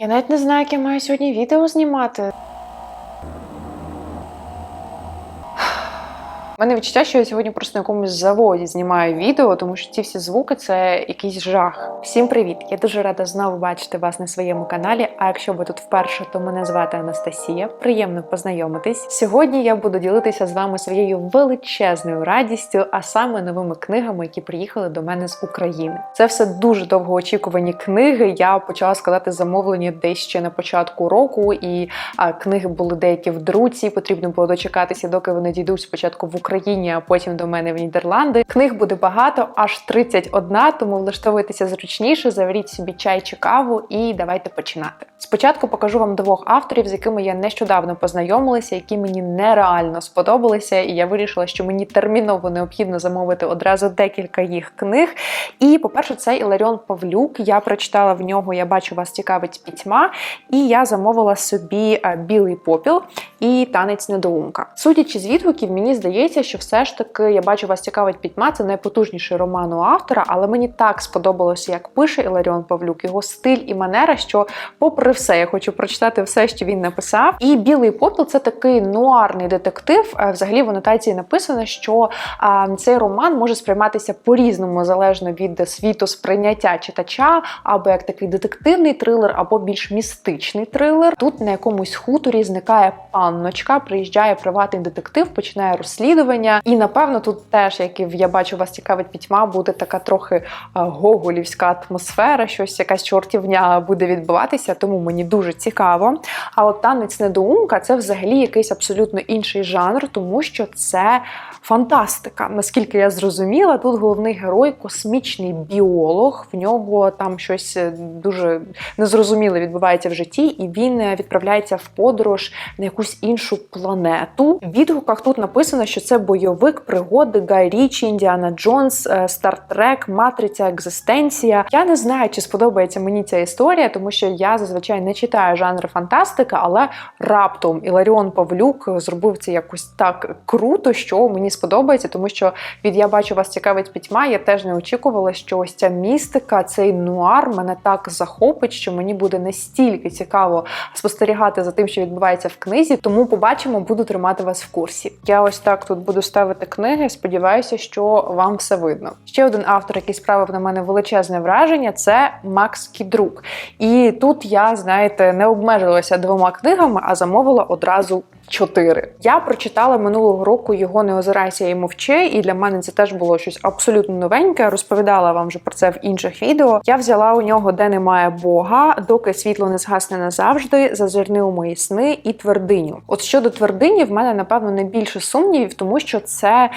Я навіть не знаю, як я маю сьогодні відео знімати. Мене відчуття, що я сьогодні просто на якомусь заводі знімаю відео, тому що ці всі звуки це якийсь жах. Всім привіт! Я дуже рада знову бачити вас на своєму каналі. А якщо ви тут вперше, то мене звати Анастасія. Приємно познайомитись. Сьогодні я буду ділитися з вами своєю величезною радістю, а саме новими книгами, які приїхали до мене з України. Це все дуже довгоочікувані книги. Я почала складати замовлення десь ще на початку року, і а, книги були деякі в друці. Потрібно було дочекатися, доки вони дійдуть спочатку в Україні, а потім до мене в Нідерланди. Книг буде багато, аж 31, тому влаштовуйтеся зручніше, заваріть собі чай чи каву, і давайте починати. Спочатку покажу вам двох авторів, з якими я нещодавно познайомилася, які мені нереально сподобалися, і я вирішила, що мені терміново необхідно замовити одразу декілька їх книг. І, по-перше, це Іларіон Павлюк. Я прочитала в нього, я бачу, вас цікавить пітьма, і я замовила собі е, білий попіл і танець недоумка. Судячи з відгуків, мені здається, що все ж таки я бачу, вас цікавить пітьма. Це найпотужніший роман у автора, але мені так сподобалося, як пише Іларіон Павлюк, його стиль і манера, що, попри все, я хочу прочитати все, що він написав. І білий попіл це такий нуарний детектив. Е, Взагалі в анотації написано, що а, цей роман може сприйматися по-різному, залежно від світу сприйняття читача, або як такий детективний трилер, або більш містичний трилер. Тут на якомусь хуторі зникає панночка, приїжджає приватний детектив, починає розслідування. І напевно тут теж, як і я бачу, вас цікавить пітьма, буде така трохи гоголівська атмосфера, щось якась чортівня буде відбуватися, тому мені дуже цікаво. А от танець недоумка це взагалі якийсь абсолютно інший жанр, тому що це фантастика. Наскільки я зрозуміла, тут головний герой космічний біолог. В нього там щось е, дуже незрозуміле відбувається в житті, і він е, відправляється в подорож на якусь іншу планету. В відгуках тут написано, що це бойовик, пригоди, Гай Річі, Індіана Джонс, Стартрек, Матриця, Екзистенція. Я не знаю, чи сподобається мені ця історія, тому що я зазвичай не читаю жанр фантастика, але раптом Іларіон Павлюк зробив це якось так круто, що мені сподобається, тому що від я бачу вас цікавить пітьма. Я теж не очікувала, що ось ця містика, цей нуар мене так захопить, що мені буде настільки цікаво спостерігати за тим, що відбувається в книзі. Тому побачимо, буду тримати вас в курсі. Я ось так тут буду ставити книги. Сподіваюся, що вам все видно. Ще один автор, який справив на мене величезне враження, це Макс Кідрук. І тут я, знаєте, не обмежилася двома книгами, а замовила одразу. Чотири я прочитала минулого року його не озирайся і мовчи, і для мене це теж було щось абсолютно новеньке. Розповідала вам вже про це в інших відео. Я взяла у нього, де немає Бога, доки світло не згасне назавжди, зазирни у мої сни і твердиню. От щодо твердині, в мене напевно найбільше сумнівів, тому що це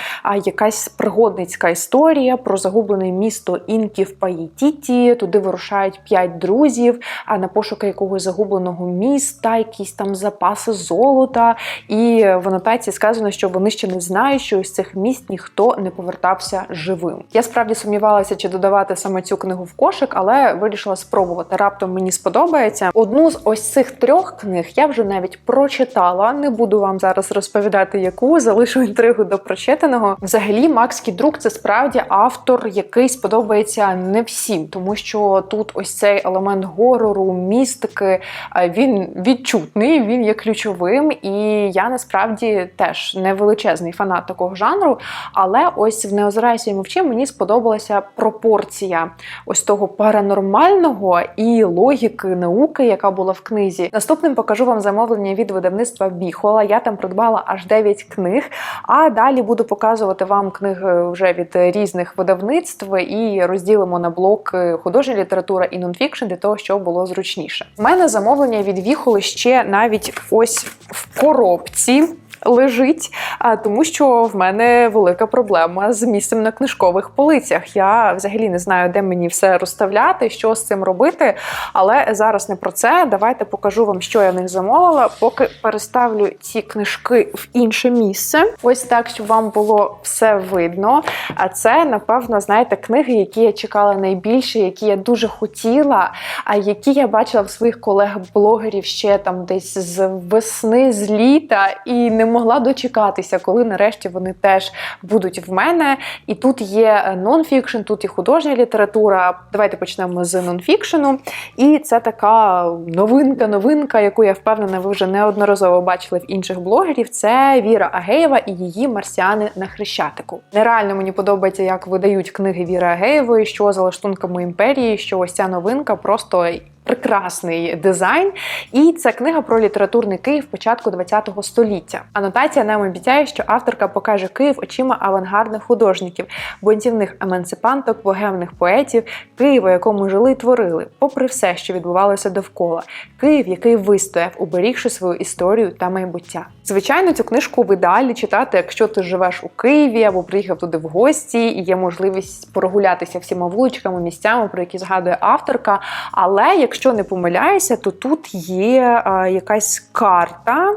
якась пригодницька історія про загублене місто інків Паїтіті. Туди вирушають п'ять друзів, а на пошуки якогось загубленого міста, якісь там запаси золота. І в анотації сказано, що вони ще не знають, що із цих місць ніхто не повертався живим. Я справді сумнівалася, чи додавати саме цю книгу в кошик, але вирішила спробувати. Раптом мені сподобається. Одну з ось цих трьох книг я вже навіть прочитала. Не буду вам зараз розповідати, яку залишу інтригу до прочитаного. Взагалі, Макс Кідрук це справді автор, який сподобається не всім, тому що тут ось цей елемент горору, містики, він відчутний, він є ключовим і я насправді теж не величезний фанат такого жанру. Але ось в «Не мовчи мені сподобалася пропорція ось того паранормального і логіки науки, яка була в книзі. Наступним покажу вам замовлення від видавництва Біхола. Я там придбала аж 9 книг. А далі буду показувати вам книги вже від різних видавництв і розділимо на блок художня література і нонфікшн для того, щоб було зручніше. У мене замовлення від Віхоли ще навіть ось в коробці. Лежить, а тому що в мене велика проблема з місцем на книжкових полицях. Я взагалі не знаю, де мені все розставляти, що з цим робити. Але зараз не про це. Давайте покажу вам, що я в них замовила, поки переставлю ці книжки в інше місце. Ось так, щоб вам було все видно. А це, напевно, знаєте, книги, які я чекала найбільше, які я дуже хотіла, а які я бачила в своїх колег-блогерів ще там десь з весни, з літа, і не могла дочекатися, коли нарешті вони теж будуть в мене. І тут є нонфікшн, тут і художня література. Давайте почнемо з нонфікшену. І це така новинка-новинка, яку я впевнена, ви вже неодноразово бачили в інших блогерів. Це Віра Агеєва і її марсіани на хрещатику. Нереально мені подобається, як видають книги Віри Агеєвої, що за лаштунками імперії, що ось ця новинка просто. Прекрасний дизайн, і це книга про літературний Київ початку ХХ століття. Анотація нам обіцяє, що авторка покаже Київ очима авангардних художників, бунтівних емансипанток, богемних поетів, Київ, у якому жили й творили, попри все, що відбувалося довкола. Київ, який вистояв, уберігши свою історію та майбуття. Звичайно, цю книжку в ідеалі читати, якщо ти живеш у Києві або приїхав туди в гості, і є можливість прогулятися всіма вуличками, місцями, про які згадує авторка. Але якщо не помиляюся, то тут є якась карта,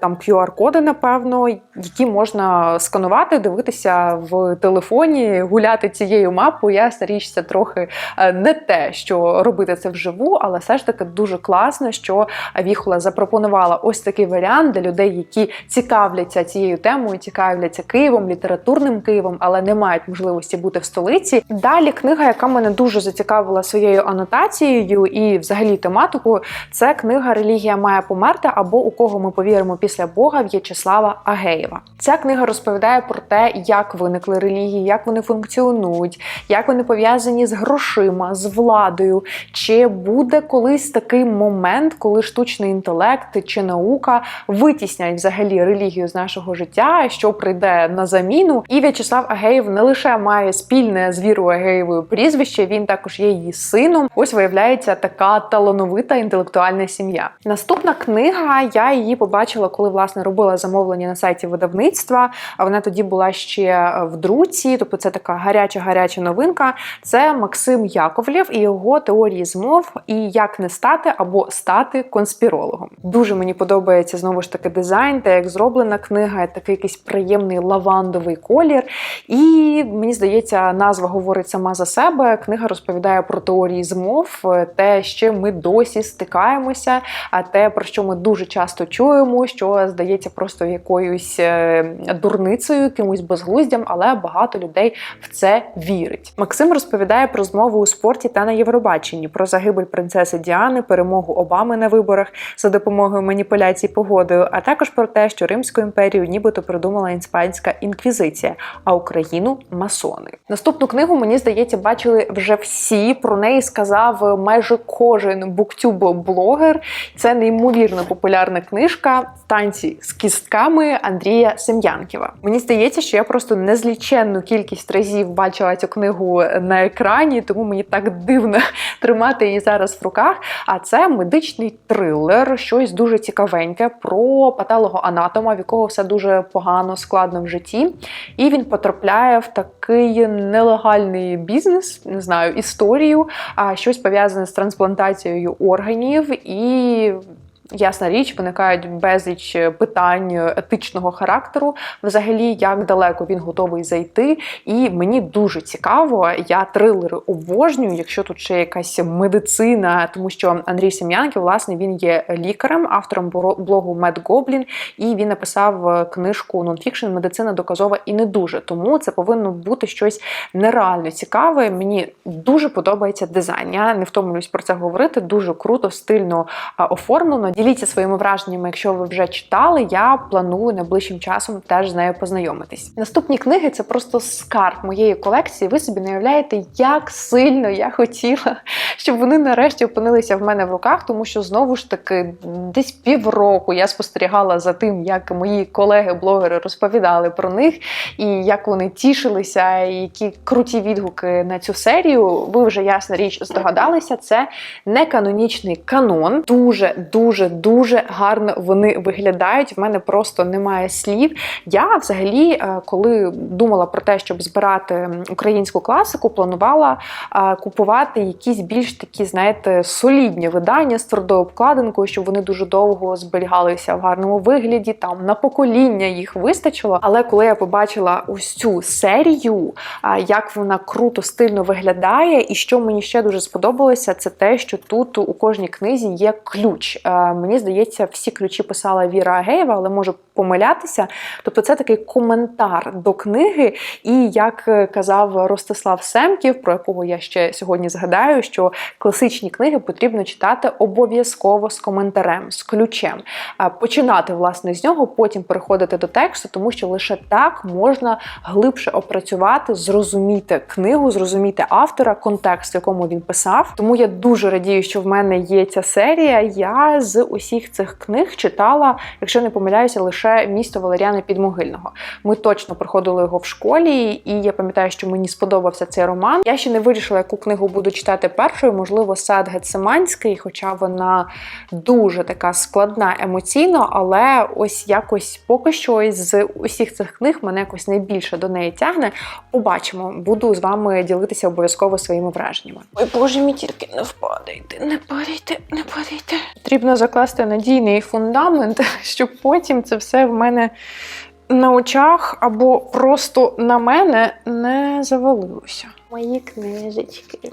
там QR-коди, напевно, які можна сканувати, дивитися в телефоні, гуляти цією мапою. Ясна річ, це трохи а, не те, що робити це вживу, але все ж таки дуже класно, що Віхола запропонувала ось такий варіант для людей, які цікавляться цією темою, цікавляться Києвом, літературним Києвом, але не мають можливості бути в столиці. Далі книга, яка мене дуже зацікавила своєю анотацією і взагалі тематикою, це книга Релігія має померти або у кого ми повіримо після Бога В'ячеслава Агеєва. Ця книга розповідає про те, як виникли релігії, як вони функціонують, як вони пов'язані з грошима, з владою. Чи буде колись такий момент, коли штучний інтелект чи наука витіснять взагалі релігію з нашого життя, що прийде на заміну? І В'ячеслав Агеєв не лише має спільне з Вірою Агеєвою прізвище, він також є її сином. Ось виявляється така талановита інтелектуальна сім'я. Наступна книга, я її побачила, коли власне робила замовлення на сайті видавництва. А вона тоді була ще в друці, тобто це така гаряча гаряча новинка. Це Максим Яковлєв і його теорії змов, і як не стати або стати конспірологом. Дуже мені подобається знову ж таки дизайн, та як зроблена книга, такий якийсь приємний лавандовий колір. І мені здається, назва говорить сама за себе. Книга розповідає про теорії змов, те, з чим ми досі стикаємося, а те, про що ми дуже часто чуємо, що здається просто якоюсь е, дурницею, якимось безглуздям, але багато людей в це вірить. Максим розповідає про змову у спорті та на Євробаченні, про загибель принцеси Діани, перемогу Обами на виборах за допомогою маніпуляцій погодою, а також про те, що Римську імперію нібито придумала іспанська інквізиція, а Україну масони. Наступну книгу мені здається, бачили вже всі. Про неї сказав майже кожен буктюб-блогер. Це неймовірно популярна книжка танці з кістками Андрія Сем'янківа. Мені здається, що я просто незліченну кількість разів бачила цю книгу на екрані, тому мені так дивно тримати її зараз в руках. А це медичний трилер, щось дуже цікавеньке про патологоанатома, в якого все дуже погано, складно в житті. І він потрапляє в такий нелегальний бізнес, не знаю, історію, а щось пов'язане з трансплантацією органів і. Ясна річ, виникають безліч питань етичного характеру, взагалі, як далеко він готовий зайти. І мені дуже цікаво, я трилери обожнюю, якщо тут ще якась медицина, тому що Андрій Сем'янків, власне, він є лікарем, автором блогу MedGoblin, і він написав книжку нонфікшн Медицина доказова і не дуже. Тому це повинно бути щось нереально цікаве. Мені дуже подобається дизайн. Я не втомлююсь про це говорити. Дуже круто, стильно оформлено. Діліться своїми враженнями, якщо ви вже читали. Я планую найближчим часом теж з нею познайомитись. Наступні книги це просто скарб моєї колекції. Ви собі не уявляєте, як сильно я хотіла, щоб вони нарешті опинилися в мене в руках, тому що знову ж таки десь півроку я спостерігала за тим, як мої колеги-блогери розповідали про них, і як вони тішилися, і які круті відгуки на цю серію. Ви вже ясна річ здогадалися. Це не канонічний канон. Дуже дуже дуже гарно вони виглядають. В мене просто немає слів. Я взагалі, е, коли думала про те, щоб збирати українську класику, планувала е, купувати якісь більш такі, знаєте, солідні видання з твердою обкладинкою, щоб вони дуже довго зберігалися в гарному вигляді. Там на покоління їх вистачило. Але коли я побачила ось цю серію, як вона круто стильно виглядає, і що мені ще дуже сподобалося, це те, що тут у кожній книзі є ключ мені здається, всі ключі писала Віра Агеєва, але можу помилятися. Тобто, це такий коментар до книги. І як е, казав Ростислав Семків, про якого я ще сьогодні згадаю, що класичні книги потрібно читати обов'язково з коментарем, з ключем, починати власне з нього, потім переходити до тексту, тому що лише так можна глибше опрацювати, зрозуміти книгу, зрозуміти автора, контекст, в якому він писав. Тому я дуже радію, що в мене є ця серія. Я з усіх цих книг читала, якщо не помиляюся, лише місто Валеріана Підмогильного. Ми точно проходили його в школі, і я пам'ятаю, що мені сподобався цей роман. Я ще не вирішила, яку книгу буду читати першою. Можливо, сад Гецеманський, хоча вона дуже така складна емоційно, але ось якось поки що з усіх цих книг мене якось найбільше до неї тягне. Побачимо, буду з вами ділитися обов'язково своїми враженнями. Ой, боже мій тільки не впадайте, не падайте, не падайте. Потрібно закласти надійний фундамент, щоб потім це все в мене на очах або просто на мене не завалилося. Мої книжечки.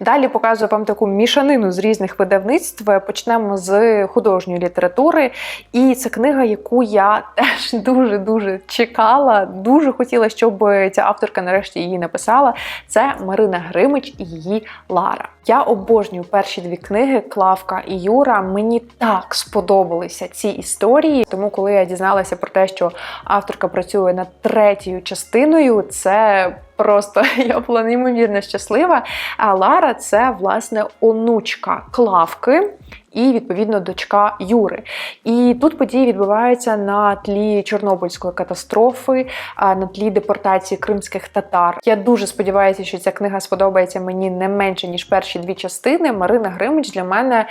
Далі показую вам таку мішанину з різних видавництв. Почнемо з художньої літератури. І це книга, яку я теж дуже-дуже чекала. Дуже хотіла, щоб ця авторка нарешті її написала. Це Марина Гримич і її Лара. Я обожнюю перші дві книги Клавка і Юра. Мені так сподобалися ці історії. Тому, коли я дізналася про те, що авторка працює над третьою частиною, це просто я була неймовірно щаслива. А Лара це власне онучка Клавки. І відповідно дочка Юри. І тут події відбуваються на тлі Чорнобильської катастрофи, на тлі депортації кримських татар. Я дуже сподіваюся, що ця книга сподобається мені не менше ніж перші дві частини. Марина Гримич для мене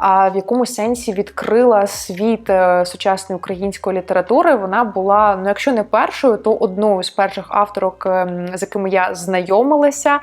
в якомусь сенсі відкрила світ е, сучасної української літератури. Вона була, ну якщо не першою, то одною з перших авторок, ем, з якими я знайомилася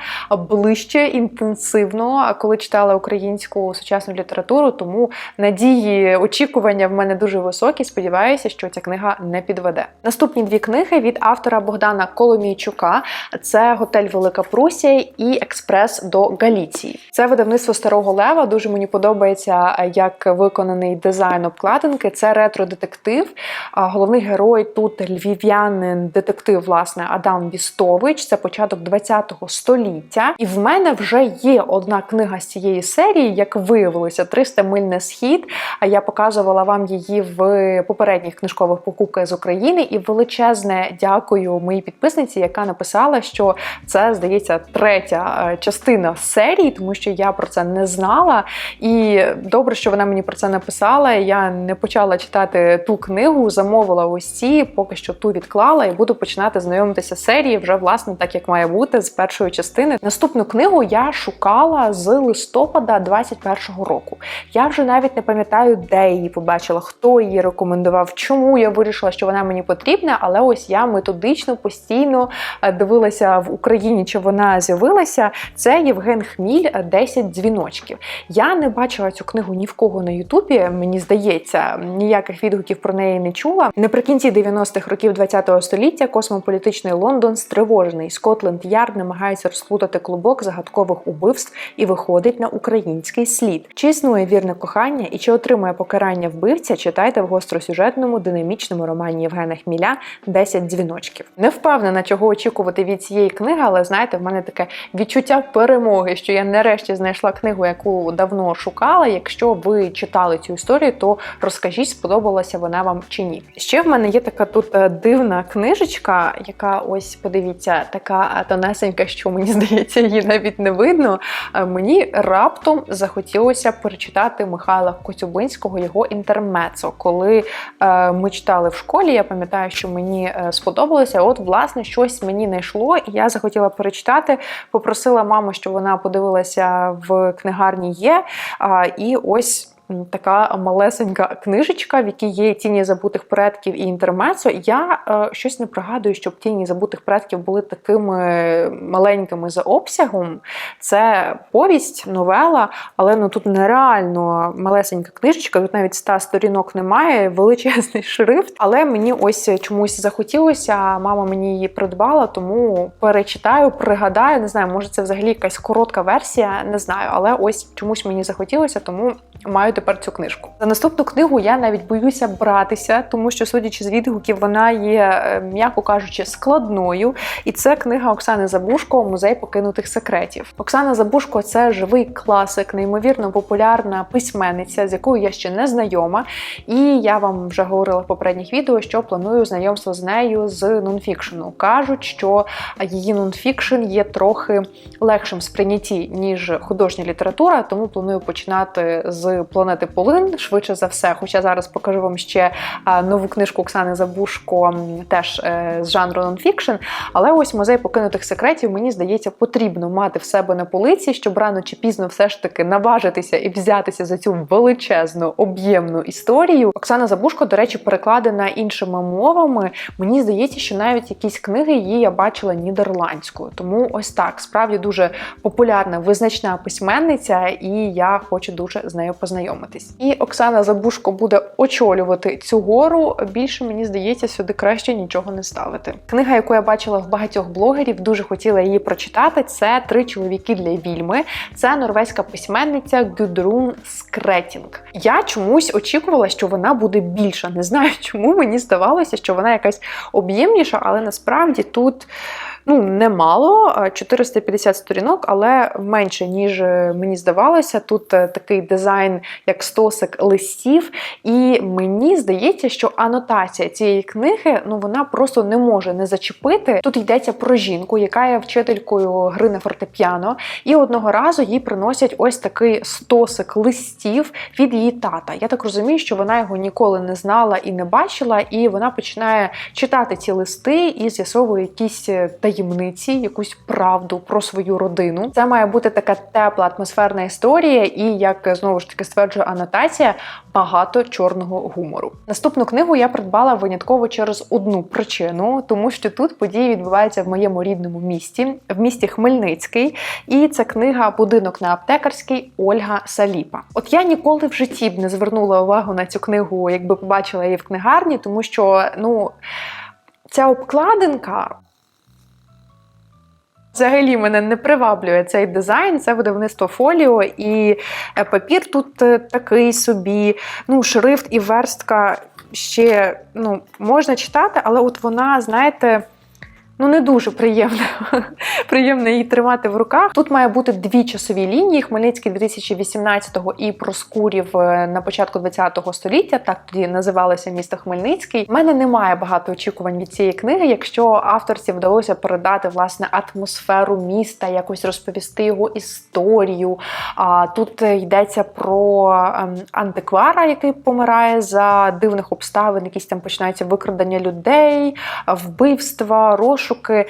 ближче інтенсивно, коли читала українську сучасну літературу тому надії, очікування в мене дуже високі. Сподіваюся, що ця книга не підведе. Наступні дві книги від автора Богдана Коломійчука: це Готель Велика Прусія і Експрес до Галіції. Це видавництво Старого Лева. Дуже мені подобається, як виконаний дизайн обкладинки. Це ретро-детектив. Головний герой тут львів'янин, детектив, власне, Адам Вістович. Це початок 20-го століття. І в мене вже є одна книга з цієї серії, як виявилося, 300 миль на схід. А я показувала вам її в попередніх книжкових покупках з України. І величезне дякую моїй підписниці, яка написала, що це здається третя е, частина серії, тому що я про це не знала. І добре, що вона мені про це написала. Я не почала читати ту книгу, замовила ось ці, поки що ту відклала, і буду починати знайомитися з серії вже власне так, як має бути з першої частини. Наступну книгу я шукала з листопада 21-го року. Я вже навіть не пам'ятаю, де її побачила, хто її рекомендував, чому я вирішила, що вона мені потрібна. Але ось я методично постійно е, дивилася в Україні, чи вона з'явилася. Це Євген Хміль «10 дзвіночків. Я не бачила цю книгу ні в кого на Ютубі. Мені здається, ніяких відгуків про неї не чула. Наприкінці 90-х років ХХ століття космополітичний Лондон стривожений. Скотленд Ярд намагається розплутати клубок загадкових убивств і виходить на український слід. Чи існує вірне кохання і чи отримує покарання вбивця, читайте в гостросюжетному динамічному романі Євгена Хміля «10 дзвіночків. Не впевнена, чого очікувати від цієї книги, але знаєте, в мене таке відчуття перемоги, що я нарешті знайшла книгу, яку давно шукала. Якщо ви читали цю історію, то розкажіть, сподобалася вона вам чи ні. Ще в мене є така тут е, дивна книжечка, яка ось подивіться, така тонесенька, що мені здається, її навіть не видно. Е, мені раптом захотілося перечитати читати Михайла Коцюбинського його інтермецо. Коли е, ми читали в школі, я пам'ятаю, що мені е, сподобалося. От, власне, щось мені не йшло, і я захотіла перечитати. Попросила маму, щоб вона подивилася в книгарні є. Е, і ось така малесенька книжечка, в якій є тіні забутих предків і інтермецо. Я е, щось не пригадую, щоб тіні забутих предків були такими маленькими за обсягом. Це повість, новела, але ну тут нереально малесенька книжечка. Тут навіть ста сторінок немає, величезний шрифт. Але мені ось чомусь захотілося. Мама мені її придбала, тому перечитаю, пригадаю. Не знаю, може це взагалі якась коротка версія, не знаю, але ось чомусь мені захотілося, тому маю тепер цю книжку. За наступну книгу я навіть боюся братися, тому що, судячи з відгуків, вона є, е, м'яко кажучи, складною. І це книга Оксани Забушко Музей покинутих секретів. Оксана Забушко це живий класик, неймовірно популярна письменниця, з якою я ще не знайома. І я вам вже говорила в попередніх відео, що планую знайомство з нею з нонфікшену. Кажуть, що її нонфікшн є трохи легшим сприйнятті, ніж художня література, тому планую починати з планети Полин швидше за все. Хоча зараз покажу вам ще нову книжку Оксани Забушко, теж е, з жанру нонфікшн. Але ось музей покинутих секретів, мені здається, потрібно мати в себе на полиці, щоб рано чи пізно все ж таки наважитися і взятися за цю величезну об'ємну історію. Оксана Забушко, до речі, перекладена іншими мовами. Мені здається, що навіть якісь книги її я бачила нідерландською. Тому ось так справді дуже популярна, визначна письменниця, і я хочу дуже з нею познайомитись. І Оксана Забушко буде очолювати цю гору. Більше мені здається, сюди краще нічого не ставити. Книга, яку я бачила в багатьох блогерів, дуже хотіла її прочитати. Це три чоловіки для вільми. Це норвезька письменниця Гюдрун Скретінг. Я чомусь очікувала, що вона буде більша. Не знаю, чому мені здавалося, що вона якась об'ємніша, але насправді тут. Ну, немало, 450 сторінок, але менше, ніж е, мені здавалося. Тут е, такий дизайн, як стосик листів. І мені здається, що анотація цієї книги ну вона просто не може не зачепити. Тут йдеться про жінку, яка є вчителькою гри на фортепіано, і одного разу їй приносять ось такий стосик листів від її тата. Я так розумію, що вона його ніколи не знала і не бачила, і вона починає читати ці листи і з'ясовує якісь е, таємниці, якусь правду про свою родину. Це має бути така тепла атмосферна історія, і як знову ж таки стверджує анотація, багато чорного гумору. Наступну книгу я придбала винятково через одну причину, тому що тут події відбуваються в моєму рідному місті, в місті Хмельницький, і це книга Будинок на аптекарській Ольга Саліпа. От я ніколи в житті б не звернула увагу на цю книгу, якби побачила її в книгарні, тому що ну ця обкладинка. Взагалі мене не приваблює цей дизайн, це видавництво фоліо, і е, папір тут е, такий собі, ну, шрифт і верстка ще ну, можна читати, але от вона, знаєте. Ну, не дуже приємно приємно її тримати в руках. Тут має бути дві часові лінії: Хмельницький 2018-го і Проскурів е, на початку 20-го століття. Так тоді називалося місто Хмельницький. У мене немає багато очікувань від цієї книги. Якщо авторці вдалося передати власне атмосферу міста, якось розповісти його історію. А тут йдеться про ем, антиквара, який помирає за дивних обставин, якісь там починаються викрадення людей, вбивства, розшуки. Е,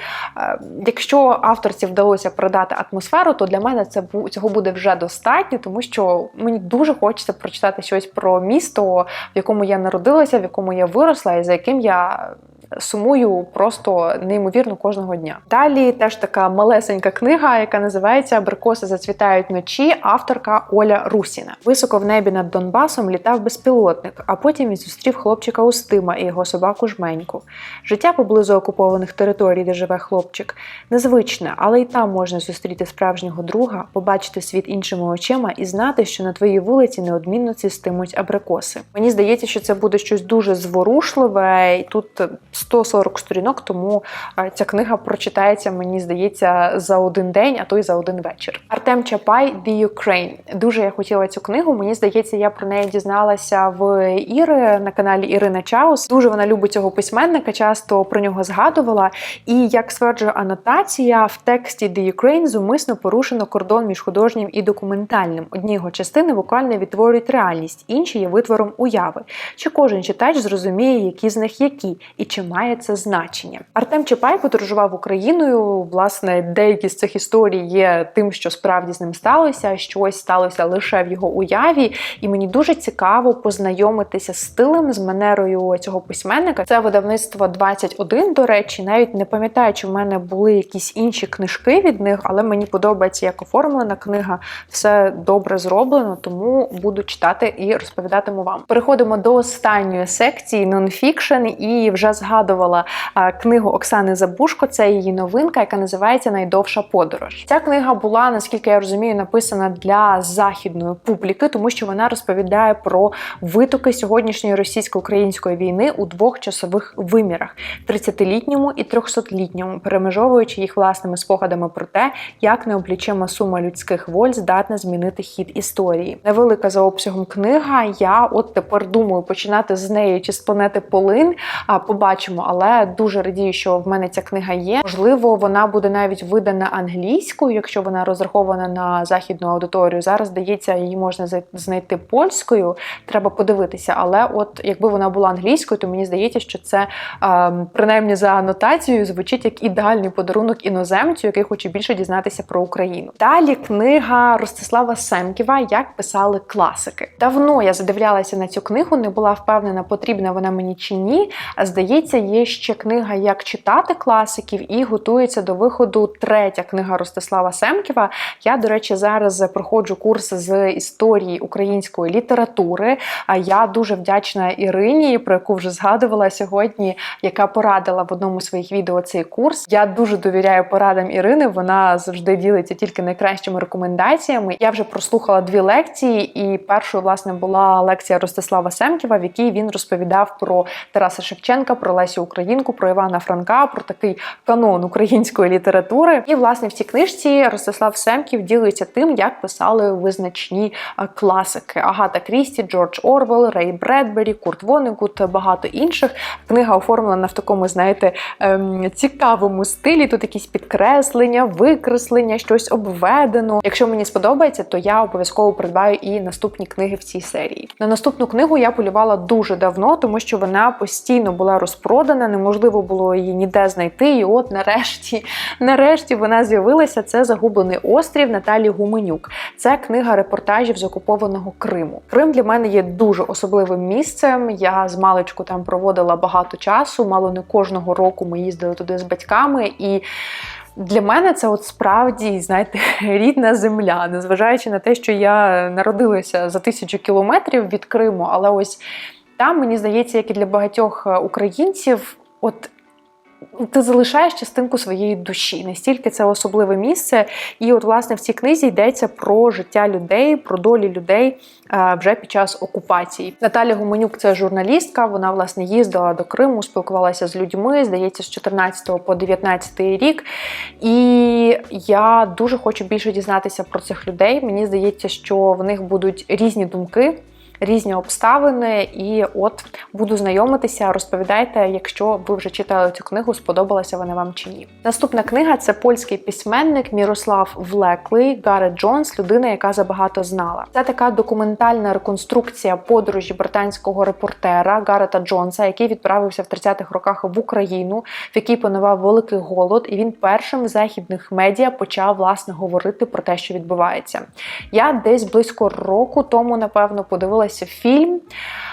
Якщо авторці вдалося продати атмосферу, то для мене це цього буде вже достатньо, тому що мені дуже хочеться прочитати щось про місто, в якому я народилася, в якому я виросла, і за яким я. Сумую просто неймовірно кожного дня. Далі теж така малесенька книга, яка називається Абрикоси зацвітають вночі. Авторка Оля Русіна. Високо в небі над Донбасом літав безпілотник, а потім він зустрів хлопчика Устима і його собаку Жменьку. Життя поблизу окупованих територій, де живе хлопчик, незвичне, але й там можна зустріти справжнього друга, побачити світ іншими очима і знати, що на твоїй вулиці неодмінно цвістимуть абрикоси. Мені здається, що це буде щось дуже зворушливе, і тут 140 сторінок, тому е, ця книга прочитається, мені здається, за один день, а то й за один вечір. Артем Чапай The Ukraine. Дуже я хотіла цю книгу. Мені здається, я про неї дізналася в Іри на каналі Ірина Чаус. Дуже вона любить цього письменника, часто про нього згадувала. І як стверджує анотація, в тексті The Ukraine зумисно порушено кордон між художнім і документальним. Одні його частини буквально відтворюють реальність, інші є витвором уяви. Чи кожен читач зрозуміє, які з них які, і чи має це значення? Артем Чапай подорожував Україною. Власне, деякі з цих історій є тим, що справді з ним сталося. Щось сталося лише в його уяві, і мені дуже цікаво познайомитися з стилем, з манерою цього письменника. Це видавництво 21, до речі, навіть не пам'ятаю, чи в мене були якісь інші книжки від них, але мені подобається, як оформлена книга. Все добре зроблено, тому буду читати і розповідатиму вам. Переходимо до останньої секції нонфікшн, і вже згадувала книгу Оксани Забушко. Це її новинка, яка називається Найдовша подорож. Ця книга була, наскільки я розумію, написана для західної публіки, тому що вона розповідає про витоки сьогоднішньої російсько-української війни у двох часових вимірах: 30-літньому і 300-літньому, перемежовуючи їх власними спогадами про те, як необлічима сума людських воль здатна змінити хід історії. Невелика за обсягом книга. Я от тепер думаю починати з неї чи з планети Полин. А побачимо, але дуже радію, що в мене ця книга є. Можливо, вона буде навіть видана англійською, якщо вона розрахована на західну аудиторію. Зараз здається, її можна знайти польською. Треба подивитися. Але от якби вона була англійською, то мені здається, що це ем, принаймні за анотацією звучить як ідеальний подарунок іноземцю, який хоче більше дізнатися про Україну. Далі книга Ростислава Семківа Як писали класики. Давно я задивлялася на цю книгу, не була впевнена, потрібна вона мені чи ні. А здається, є ще книга Як читати класиків, і готується до виходу третя книга Ростислава Семківа. Я, до речі, зараз проходжу курс з історії української літератури. А я дуже вдячна Ірині, про яку вже згадувала сьогодні, яка порадила в одному з своїх відео цей курс. Я дуже довіряю порадам Ірини. Вона завжди ділиться тільки найкращими рекомендаціями. Я вже прослухала дві лекції, і першою, власне, була лекція Ростислава Семківа, в якій він розповідав про Тараса Шевченка, про Лесю Українку, про Івана Франка, про такий канон української літератури. І власне в цій книжці Ростислав Семків ділиться тим, як писали визначні е, класики: Агата Крісті, Джордж Орвел, Рей Бредбері, Курт Вонегут та багато інших. Книга оформлена в такому, знаєте, ем, цікавому стилі. Тут якісь підкреслення, викреслення, щось обведено. Якщо мені сподобається, то я обов'язково придбаю і наступні книги в цій серії. На наступну книгу я полювала дуже давно, тому що вона постійно була розпродана, неможливо було її ніде знайти. І от нарешті, нарешті вона з'явилася. Це Загублений острів Наталі Гуменюк. Це книга репортажів з окупованого Криму. Крим для мене є дуже особливим місцем. Я з маличку там проводила багато часу. Мало не кожного року ми їздили туди з батьками і. Для мене це от справді, знаєте, рідна земля, незважаючи на те, що я народилася за тисячу кілометрів від Криму, але ось там, мені здається, як і для багатьох е, українців, от ти залишаєш частинку своєї душі. Настільки це особливе місце. І, от, власне, в цій книзі йдеться про життя людей, про долі людей е, вже під час окупації. Наталя Гуменюк це журналістка. Вона власне їздила до Криму, спілкувалася з людьми, здається, з 14 по 19 рік. І я дуже хочу більше дізнатися про цих людей. Мені здається, що в них будуть різні думки. Різні обставини, і от буду знайомитися. Розповідайте, якщо ви вже читали цю книгу, сподобалася вона вам чи ні. Наступна книга це польський письменник Мірослав Влеклий, Гарет Джонс, людина, яка забагато знала. Це така документальна реконструкція подорожі британського репортера Гарета Джонса, який відправився в 30-х роках в Україну, в якій панував великий голод, і він першим в західних медіа почав власне говорити про те, що відбувається. Я десь близько року тому, напевно, подивилася фільм.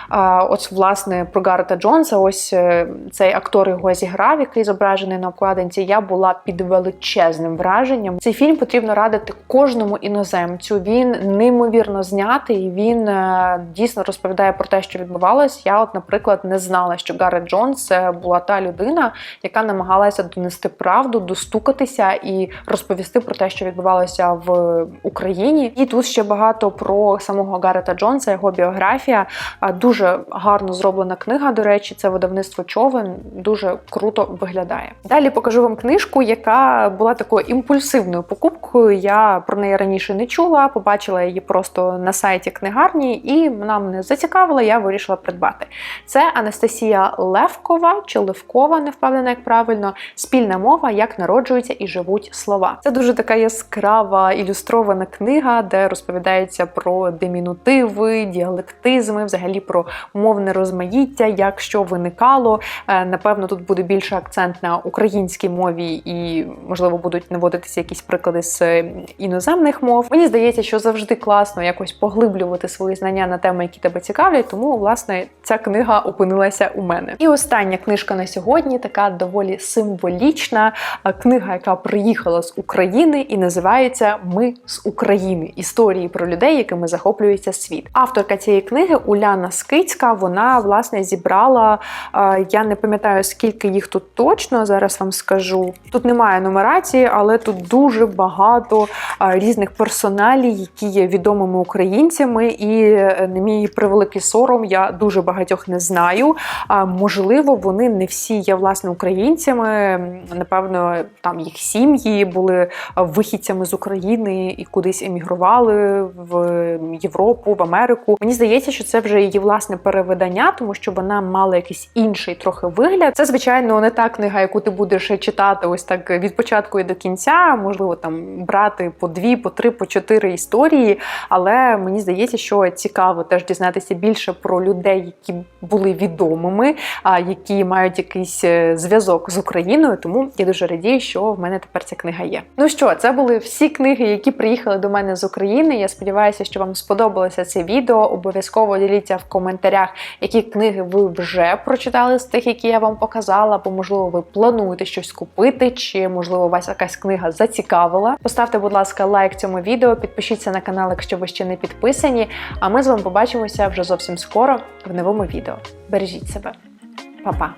А, От, власне, про Гарета Джонса, ось е, цей актор його зіграв, який зображений на обкладинці. Я була під величезним враженням. Цей фільм потрібно радити кожному іноземцю. Він неймовірно знятий. Він е, дійсно розповідає про те, що відбувалось. Я, от, наприклад, не знала, що Гарет Джонс е, була та людина, яка намагалася донести правду, достукатися і розповісти про те, що відбувалося в Україні. І тут ще багато про самого Гарета Джонса, його біографія. Дуже гарно зроблена книга. До речі, це видавництво човен дуже круто виглядає. Далі покажу вам книжку, яка була такою імпульсивною покупкою. Я про неї раніше не чула, побачила її просто на сайті книгарні, і вона мене зацікавила. Я вирішила придбати. Це Анастасія Левкова чи Левкова, не впевнена, як правильно. Спільна мова, як народжуються і живуть слова. Це дуже така яскрава ілюстрована книга, де розповідається про демінутиви, діалектизми, взагалі про мовне розмаїття, як що виникало. Е, Напевно, тут буде більше акцент на українській мові, і можливо будуть наводитися якісь приклади з іноземних мов. Мені здається, що завжди класно якось поглиблювати свої знання на теми, які тебе цікавлять. Тому, власне, ця книга опинилася у мене. І остання книжка на сьогодні така доволі символічна е, книга, яка приїхала з України і називається Ми з України історії про людей, якими захоплюється світ. Авторка цієї книги Уляна Скип. Бескицька. Вона власне зібрала. Я не пам'ятаю скільки їх тут точно. Зараз вам скажу. Тут немає нумерації, але тут дуже багато різних персоналів, які є відомими українцями, і е, на мій превеликий сором я дуже багатьох не знаю. Можливо, вони не всі є власне українцями. Напевно, там їх сім'ї були вихідцями з України і кудись емігрували в Європу, в Америку. Мені здається, що це вже її власне перевидання, тому що вона мала якийсь інший трохи вигляд. Це звичайно не та книга, яку ти будеш читати ось так від початку і до кінця. Можливо, там брати по дві, по три, по чотири історії. Але мені здається, що цікаво теж дізнатися більше про людей, які були відомими, а які мають якийсь е, зв'язок з Україною. Тому я дуже радію, що в мене тепер ця книга є. Ну що, це були всі книги, які приїхали до мене з України. Я сподіваюся, що вам сподобалося це відео. Обов'язково діліться в коментарях, які книги ви вже прочитали з тих, які я вам показала, або можливо ви плануєте щось купити, чи можливо вас якась книга зацікавила. Поставте, будь ласка, лайк цьому відео, підпишіться на канал, якщо ви ще не підписані. А ми з вами побачимося вже зовсім скоро в новому відео. Бережіть себе, Па-па!